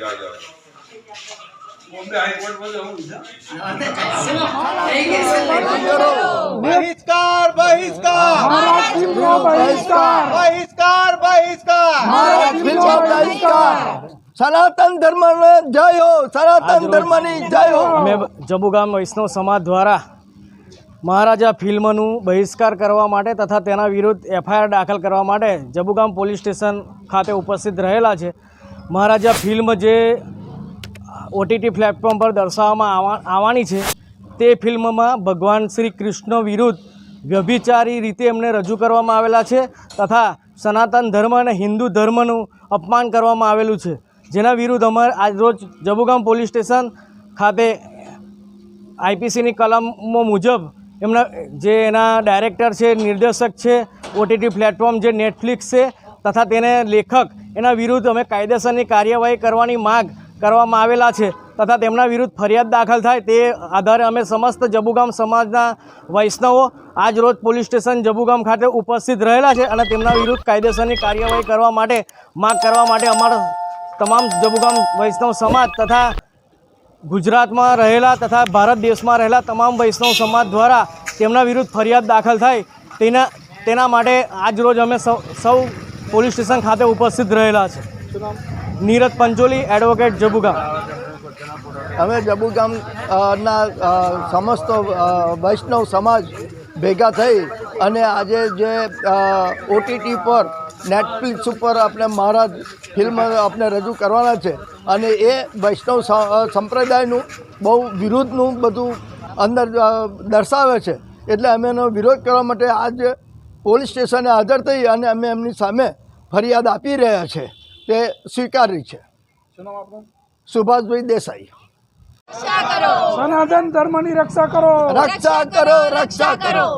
જાઓ જાઓ બોમ્બે હાઈકોર્ટ બધું હું બહિષ્કાર બહિષ્કાર બહિષ્કાર. બહિષ્કાર. બહિષ્કાર બહિષ્કાર. સનાતન ધર્મ જય હો સનાતન ધર્મની જય. હો મેં જબુગામ વૈષ્ણવ સમાજ દ્વારા મહારાજા ફિલ્મનું બહિષ્કાર કરવા માટે તથા તેના વિરુદ્ધ એફઆઈઆર દાખલ કરવા માટે જબુગામ પોલીસ સ્ટેશન ખાતે ઉપસ્થિત રહેલા છે. મહારાજા ફિલ્મ જે ઓટીટી પ્લેટફોર્મ પર દર્શાવવામાં આવા- આવવાની છે, તે ફિલ્મમાં ભગવાન શ્રી કૃષ્ણ વિરુદ્ધ વ્યભિચારી રીતે એમને રજૂ કરવામાં આવેલા છે તથા સનાતન ધર્મ અને હિન્દુ ધર્મનું અપમાન કરવામાં આવેલું છે. જેના વિરુદ્ધ અમારે આજરોજ જબુગામ પોલીસ સ્ટેશન ખાતે આઈપીસીની કલમો મુજબ એમના જે એના ડાયરેક્ટર છે, નિર્દેશક છે ઓટીટી પ્લેટફોર્મ જે નેટફ્લિક્સ છે તથા તેને લેખક એના વિરુદ્ધ અમે કાયદેસરની કાર્યવાહી કરવાની માગ કરવામાં આવેલા છે તથા તેમના વિરુદ્ધ ફરિયાદ દાખલ થાય તે આધારે અમે સમસ્ત જબુગામ સમાજના વૈષ્ણવો આજ રોજ પોલીસ સ્ટેશન જબુગામ ખાતે ઉપસ્થિત રહેલા છે અને તેમના વિરુદ્ધ કાયદેસરની કાર્યવાહી કરવા માટે માગ કરવા માટે અમારા તમામ જબુગામ વૈષ્ણવ સમાજ તથા ગુજરાતમાં રહેલા તથા ભારત દેશમાં રહેલા તમામ વૈષ્ણવ સમાજ દ્વારા તેમના વિરુદ્ધ ફરિયાદ દાખલ થાય તેના તેના માટે આજ રોજ અમે સૌ સૌ પોલીસ સ્ટેશન ખાતે ઉપસ્થિત રહેલા છે. નીરજ પંચોલી, એડવોકેટ જબુગામ. અમે જબુગામ ના સમસ્ત વૈષ્ણવ સમાજ ભેગા થઈ અને આજે જે ઓટીટી પર, નેટફ્લિક્સ ઉપર આપણે મહારાજ ફિલ્મ આપણે રજૂ કરવાના છે. અને એ વૈષ્ણવ સંપ્રદાયનું બહુ વિરુદ્ધનું બધું અંદર દર્શાવે છે. એટલે અમે એનો વિરોધ કરવા માટે આજ પોલીસ સ્ટેશને હાજર થઈ અને અમે એમની સામે ફરિયાદ આપી રહ્યા છે. તે સ્વીકારી છે. સુભાષભાઈ દેસાઈ. સનાતન ધર્મની રક્ષા કરો. રક્ષા કરો રક્ષા કરો.